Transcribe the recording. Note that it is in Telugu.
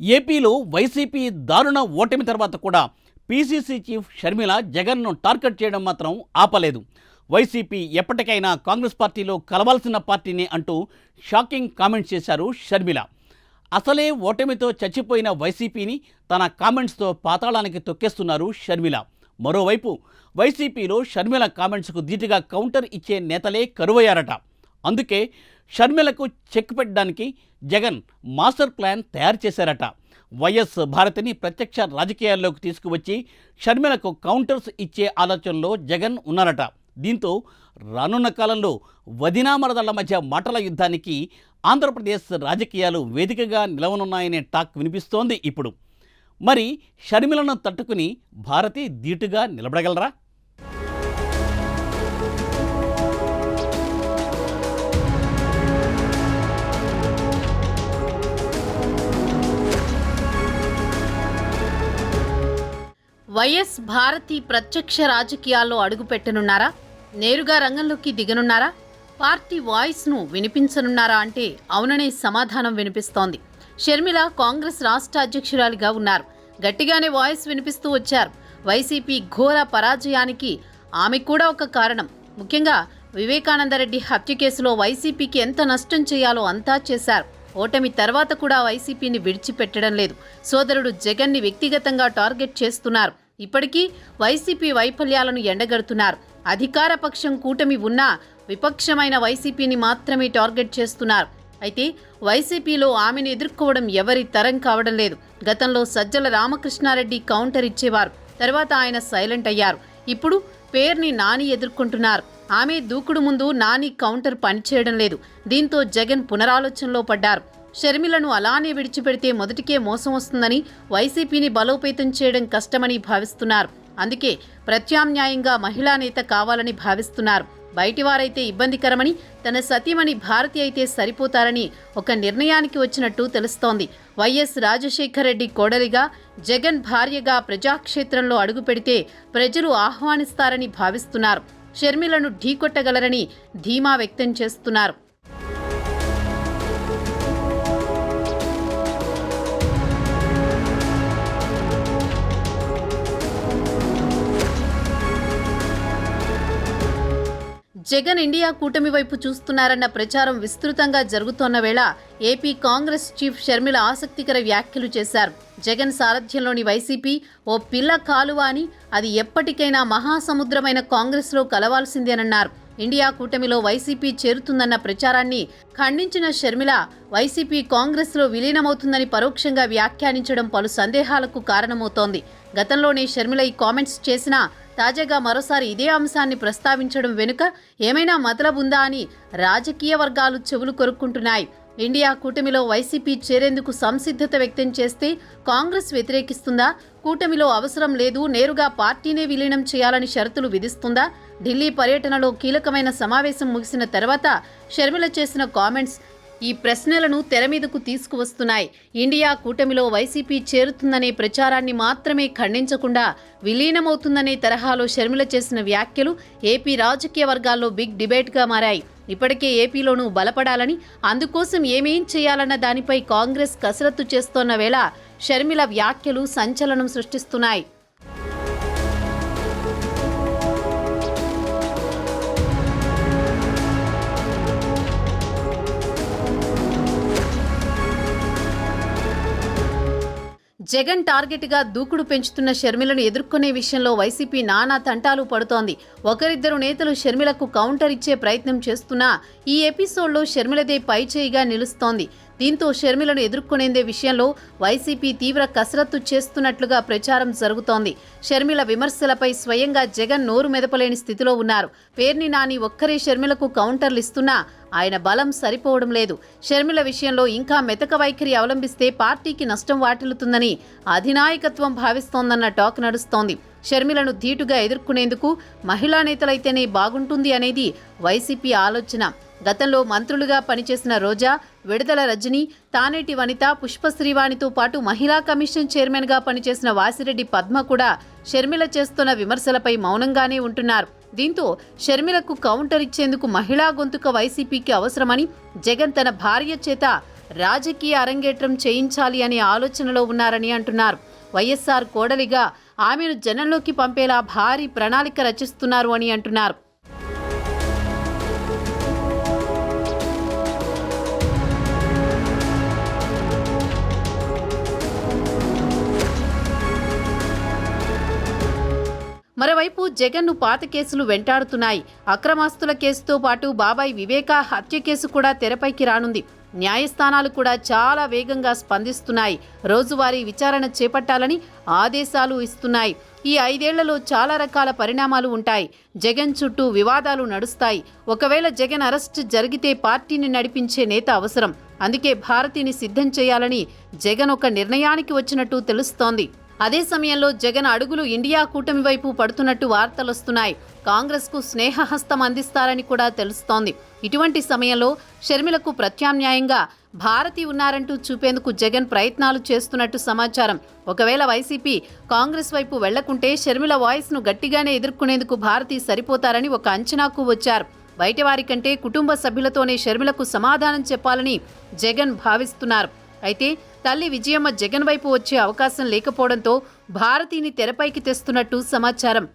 ఏపీలో వైసీపీ దారుణ ఓటమి తర్వాత కూడా పీసీసీ చీఫ్ షర్మిల జగన్ను టార్గెట్ చేయడం మాత్రం ఆపలేదు. వైసీపీ ఎప్పటికైనా కాంగ్రెస్ పార్టీలో కలవాల్సిన పార్టీని అంటూ షాకింగ్ కామెంట్స్ చేశారు షర్మిల. అసలే ఓటమితో చచ్చిపోయిన వైసీపీని తన కామెంట్స్తో పాతాళానికి తొక్కేస్తున్నారు షర్మిల. మరోవైపు వైసీపీలో షర్మిల కామెంట్స్కు ధీటుగా కౌంటర్ ఇచ్చే నేతలే కరువయ్యారట. అందుకే షర్మిలకు చెక్ పెట్టడానికి జగన్ మాస్టర్ ప్లాన్ తయారు చేశారట. వైఎస్ భారతిని ప్రత్యక్ష రాజకీయాల్లోకి తీసుకువచ్చి షర్మిలకు కౌంటర్స్ ఇచ్చే ఆలోచనలో జగన్ ఉన్నారట. దీంతో రానున్న కాలంలో వదినామరదళ్ళ మధ్య మాటల యుద్ధానికి ఆంధ్రప్రదేశ్ రాజకీయాలు వేదికగా నిలవనున్నాయనే టాక్ వినిపిస్తోంది ఇప్పుడు. మరి షర్మిలను తట్టుకుని భారతి ధీటుగా నిలబడగలరా? వైఎస్ భారతి ప్రత్యక్ష రాజకీయాల్లో అడుగుపెట్టనున్నారా? నేరుగా రంగంలోకి దిగనున్నారా? పార్టీ వాయిస్ను వినిపించనున్నారా అంటే అవుననే సమాధానం వినిపిస్తోంది. షర్మిల కాంగ్రెస్ రాష్ట్ర అధ్యక్షురాలిగా ఉన్నారు. గట్టిగానే వాయిస్ వినిపిస్తూ వచ్చారు. వైసీపీ ఘోర పరాజయానికి ఆమె కూడా ఒక కారణం. ముఖ్యంగా వివేకానందరెడ్డి హత్య కేసులో వైసీపీకి ఎంత నష్టం చేయాలో అంతా చేశారు. ఓటమి తర్వాత కూడా వైసీపీని విడిచిపెట్టడం లేదు. సోదరుడు జగన్ని వ్యక్తిగతంగా టార్గెట్ చేస్తున్నారు. ఇప్పటికీ వైసీపీ వైఫల్యాలను ఎండగడుతున్నారు. అధికార పక్షం కూటమి ఉన్నా విపక్షమైన వైసీపీని మాత్రమే టార్గెట్ చేస్తున్నారు. అయితే వైసీపీలో ఆమెను ఎదుర్కోవడం ఎవరి తరం కావడం లేదు. గతంలో సజ్జల రామకృష్ణారెడ్డి కౌంటర్ ఇచ్చేవారు. తర్వాత ఆయన సైలెంట్ అయ్యారు. ఇప్పుడు పేర్ని నాని ఎదుర్కొంటున్నారు. ఆమె దూకుడు ముందు నాని కౌంటర్ పనిచేయడం లేదు. దీంతో జగన్ పునరాలోచనలో పడ్డారు. షర్మిలను అలానే విడిచిపెడితే మొదటికే మోసం వస్తుందని వైసీపీని బలోపేతం చేయడం కష్టమని భావిస్తున్నారు. అందుకే ప్రత్యామ్నాయంగా మహిళా నేత కావాలని భావిస్తున్నారు. బయటివారైతే ఇబ్బందికరమని తన సతీమణి భారతి అయితే సరిపోతారని ఒక నిర్ణయానికి వచ్చినట్టు తెలుస్తోంది. వైఎస్ రాజశేఖర రెడ్డి కోడలిగా జగన్ భార్యగా ప్రజాక్షేత్రంలో అడుగుపెడితే ప్రజలు ఆహ్వానిస్తారని భావిస్తున్నారు. షర్మిలను ఢీకొట్టగలరని ధీమా వ్యక్తం చేస్తున్నారు. జగన్ ఇండియా కూటమి వైపు చూస్తున్నారన్న ప్రచారం విస్తృతంగా జరుగుతోన్న వేళ ఏపీ కాంగ్రెస్ చీఫ్ షర్మిల ఆసక్తికర వ్యాఖ్యలు చేశారు. జగన్ సారథ్యంలోని వైసీపీ ఓ పిల్ల కాలువ అని అది ఎప్పటికైనా మహాసముద్రమైన కాంగ్రెస్లో కలవాల్సిందేనన్నారు. ఇండియా కూటమిలో వైసీపీ చేరుతుందన్న ప్రచారాన్ని ఖండించిన షర్మిల వైసీపీ కాంగ్రెస్లో విలీనమవుతుందని పరోక్షంగా వ్యాఖ్యానించడం పలు సందేహాలకు కారణమవుతోంది. గతంలోనే షర్మిల ఈ కామెంట్స్ చేసినా తాజాగా మరోసారి ఇదే అంశాన్ని ప్రస్తావించడం వెనుక ఏమైనా మతలబ్ ఉందా అని రాజకీయ వర్గాలు చెవులు కొరుక్కుంటున్నాయి. ఇండియా కూటమిలో వైసీపీ చేరేందుకు సంసిద్ధత వ్యక్తం చేస్తే కాంగ్రెస్ వ్యతిరేకిస్తుందా? కూటమిలో అవసరం లేదు నేరుగా పార్టీనే విలీనం చేయాలని షరతులు విధిస్తుందా? ఢిల్లీ పర్యటనలో కీలకమైన సమావేశం ముగిసిన తర్వాత షర్మిల చేసిన కామెంట్స్ ఈ ప్రశ్నలను తెర మీదకు తీసుకువస్తున్నాయి. ఇండియా కూటమిలో వైసీపీ చేరుతుందనే ప్రచారాన్ని మాత్రమే ఖండించకుండా విలీనమవుతుందనే తరహాలో షర్మిల చేసిన వ్యాఖ్యలు ఏపీ రాజకీయ వర్గాల్లో బిగ్ డిబేట్గా మారాయి. ఇప్పటికే ఏపీలోనూ బలపడాలని అందుకోసం ఏమేం చేయాలన్న దానిపై కాంగ్రెస్ కసరత్తు చేస్తోన్న వేళ షర్మిల వ్యాఖ్యలు సంచలనం సృష్టిస్తున్నాయి. జగన్ టార్గెట్గా దూకుడు పెంచుతున్న షర్మిలను ఎదుర్కొనే విషయంలో వైసీపీ నానా తంటాలు పడుతోంది. ఒకరిద్దరు నేతలు షర్మిలకు కౌంటర్ ఇచ్చే ప్రయత్నం చేస్తున్నా ఈ ఎపిసోడ్లో షర్మిలదే పైచేయిగా నిలుస్తోంది. దీంతో షర్మిలను ఎదుర్కొనేందే విషయంలో వైసీపీ తీవ్ర కసరత్తు చేస్తున్నట్లుగా ప్రచారం జరుగుతోంది. షర్మిల విమర్శలపై స్వయంగా జగన్ నోరు మెదపలేని స్థితిలో ఉన్నారు. పేర్ని నాని ఒక్కరే షర్మిలకు కౌంటర్లు ఇస్తున్నా ఆయన బలం సరిపోవడం లేదు. షర్మిల విషయంలో ఇంకా మెతక వైఖరి అవలంబిస్తే పార్టీకి నష్టం వాటిల్లుతుందని అధినాయకత్వం భావిస్తోందన్న టాక్ నడుస్తోంది. షర్మిలను ధీటుగా ఎదుర్కొనేందుకు మహిళా నేతలైతేనే బాగుంటుంది అనేది వైసీపీ ఆలోచన. గతంలో మంత్రులుగా పనిచేసిన రోజా విడుదల రజని తానేటి వనిత పుష్ప శ్రీవాణితో పాటు మహిళా కమిషన్ చైర్మన్గా పనిచేసిన వాసిరెడ్డి పద్మ కూడా షర్మిల చేస్తున్న విమర్శలపై మౌనంగానే ఉంటున్నారు. దీంతో షర్మిలకు కౌంటర్ ఇచ్చేందుకు మహిళా గొంతుక వైసీపీకి అవసరమని జగన్ తన భార్య చేత రాజకీయ అరంగేట్రం చేయించాలి అనే ఆలోచనలో ఉన్నారని అంటున్నారు. వైఎస్ఆర్ కోడలిగా ఆమెను జనంలోకి పంపేలా భారీ ప్రణాళిక రచిస్తున్నారు అని అంటున్నారు. మరోవైపు జగన్ను పాత కేసులు వెంటాడుతున్నాయి. అక్రమాస్తుల కేసుతో పాటు బాబాయ్ వివేక హత్య కేసు కూడా తెరపైకి రానుంది. న్యాయస్థానాలు కూడా చాలా వేగంగా స్పందిస్తున్నాయి. రోజువారీ విచారణ చేపట్టాలని ఆదేశాలు ఇస్తున్నాయి. ఈ ఐదేళ్ళలో చాలా రకాల పరిణామాలు ఉంటాయి. జగన్ చుట్టూ వివాదాలు నడుస్తాయి. ఒకవేళ జగన్ అరెస్ట్ జరిగితే పార్టీని నడిపించే నేత అవసరం. అందుకే భారతిని సిద్ధం చేయాలని జగన్ ఒక నిర్ణయానికి వచ్చినట్టు తెలుస్తోంది. అదే సమయంలో జగన్ అడుగులు ఇండియా కూటమి వైపు పడుతున్నట్టు వార్తలొస్తున్నాయి కాంగ్రెస్కు స్నేహహస్తం అందిస్తారని కూడా తెలుస్తోంది. ఇటువంటి సమయంలో షర్మిలకు ప్రత్యామ్నాయంగా భారతి ఉన్నారంటూ చూపేందుకు జగన్ ప్రయత్నాలు చేస్తున్నట్టు సమాచారం. ఒకవేళ వైసీపీ కాంగ్రెస్ వైపు వెళ్ళకుంటే షర్మిల వాయిస్ను గట్టిగానే ఎదుర్కొనేందుకు భారతి సరిపోతారని ఒక అంచనాకు వచ్చారు. బయటవారి కంటే కుటుంబ సభ్యులతోనే షర్మిలకు సమాధానం చెప్పాలని జగన్ భావిస్తున్నారు. అయితే తల్లి విజయమ్మ జగన్ వైపు వచ్చే అవకాశం లేకపోవడంతో భారతిని తెరపైకి తెస్తున్నట్టు సమాచారం.